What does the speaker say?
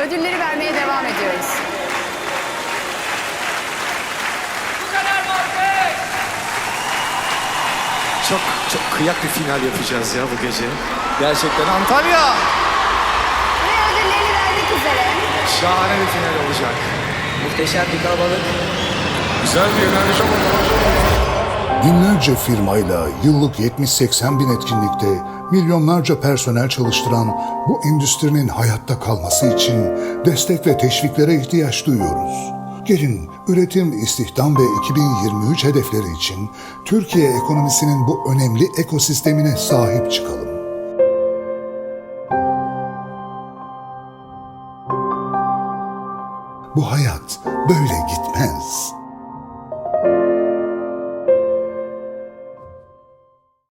ödülleri vermeye devam ediyoruz. Bu kadar mı alkış? Çok çok kıyak bir final yapacağız ya bu gece. Gerçekten Antalya. Ve ödülleri vermek üzere. Şahane bir final olacak. Muhteşem bir kalabalık. Güzel bir enerji Binlerce firmayla yıllık 70-80 bin etkinlikte milyonlarca personel çalıştıran bu endüstrinin hayatta kalması için destek ve teşviklere ihtiyaç duyuyoruz. Gelin üretim, istihdam ve 2023 hedefleri için Türkiye ekonomisinin bu önemli ekosistemine sahip çıkalım. Bu hayat böyle